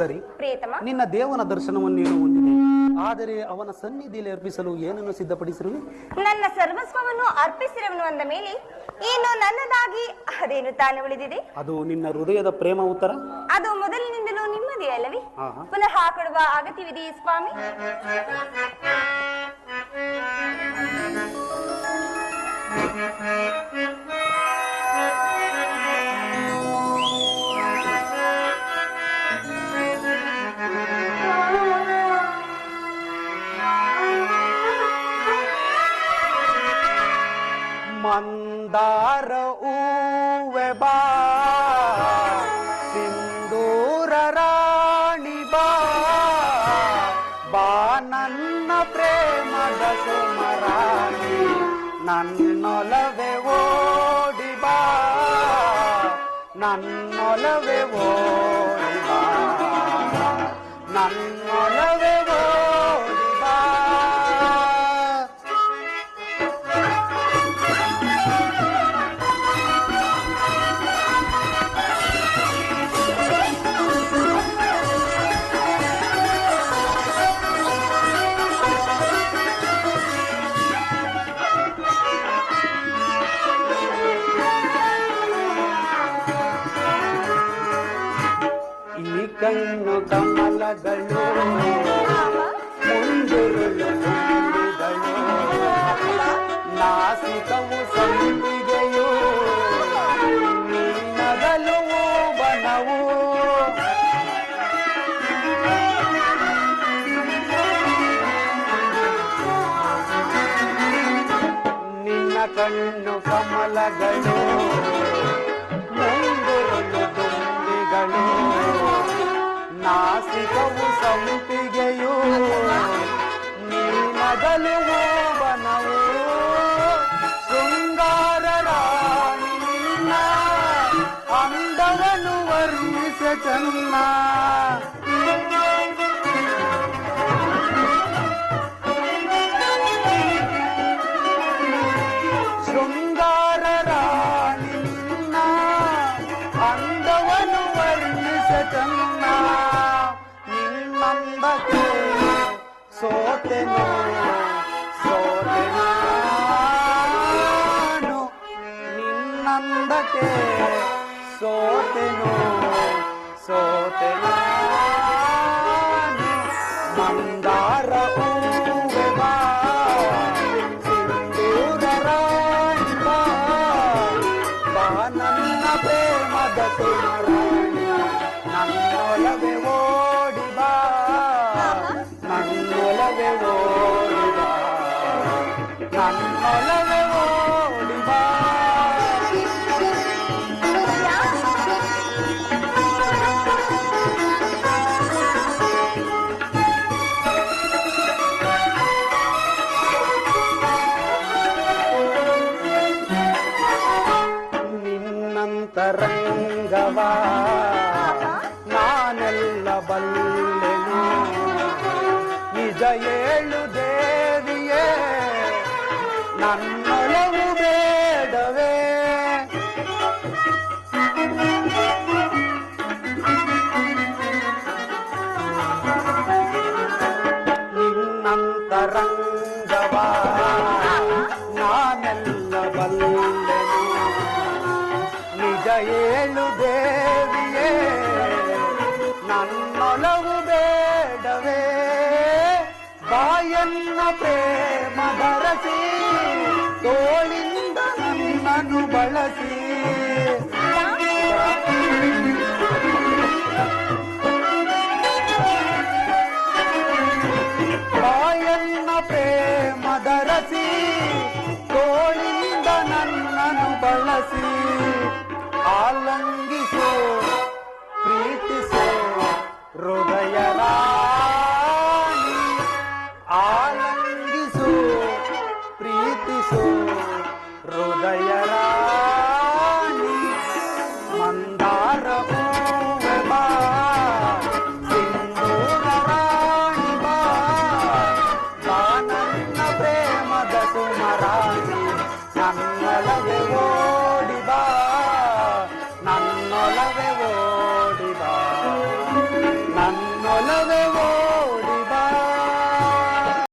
ಸರಿ ನಿನ್ನ ದೇವನ ದರ್ಶನವನ್ನು ನೀನು ಹೊಂದಿದೆ. ಆದರೆ ಅವನ ಸನ್ನಿಧಿಯಲ್ಲಿ ಅರ್ಪಿಸಲು ಏನನ್ನು ಸಿದ್ಧಪಡಿಸಿರುವೆ? ನನ್ನ ಸರ್ವಸ್ವವನ್ನು ಅರ್ಪಿಸಿರುವನು ಅಂದ ಮೇಲೆ ಏನು ನನ್ನದಾಗಿ ಅದೇನು ತಾನು ಉಳಿದಿದೆ? ಅದು ನಿನ್ನ ಹೃದಯದ ಪ್ರೇಮ ಉತ್ತರ? ಅದು ಮೊದಲಿನಿಂದಲೂ ನಿಮ್ಮದೇ ಅಲ್ಲವೇ. ಪುನಃ ಕೊಡುವ ಅಗತ್ಯವಿದೆಯೇ ಸ್ವಾಮಿ? ಮಂದಾರ ಹೂವೆ ಬಾ ಸಿಂಧೂರ ರಾಣಿ ಬಾ ಬಾ ನನ್ನ ಪ್ರೇಮದ ಸುಮರಾಣಿ ನನ್ನೊಲವೆ ಓಡಿ ಬಾ ನನ್ನೊಲವೆ ಓಡಿ ಬಾ ನನ್ನೊಲವೆ ಓಡಿ ಕಣ್ಣು ಕಮಲಗಳು ಮುಂದಿರುಳು ತುಂಬಿಗಳು ನಾಸಿಕವು ಸಂಪಿಗೆಯು ನೀನಗಲು ಬನವು ನಿನ್ನ ಕಣ್ಣು ಕಮಲಗಳು ನಾಸಿಕವು ನೀ ನೀನಗಲು ಬನವು ಶೃಂಗಾರ ರಾಣಿ ನಿನ್ನ ಅಂದವನು ವರ್ಣಿಸ ಚನ್ನ. ನಿನ್ನಂದಕ್ಕೆ ಸೋತೆನು ಸೋತೆನಾನು ನಿನ್ನಂದಕ್ಕೆ ಸೋತೆನು ಸೋತೆನಾನು ಮಂದಾರ ಹೂವೆ ಬಾ ಸಿಂಧೂರ ರಾಣಿ ಬಾ ಬಾ ನನ್ನ ಪ್ರೇಮದ ಸುಮರಾಣಿ ನನ್ನೊಲವೆ ஏழு தேவியே நன்னளவு வேடவே நின்னந்தரங்கவா நானல்ல வல்லனு நிஜ ஏழு ಬಾಯನ್ನ ಪ್ರೇಮ ಬರಸಿ ತೋಳಿಂದ ನನ್ನನ್ನು ಬಳಸಿ ಬಾಯನ್ನ ಪ್ರೇಮ ಧರಸಿ ತೋಳಿಂದ ನನ್ನನ್ನು ಬಳಸಿ ಆಲಂಗ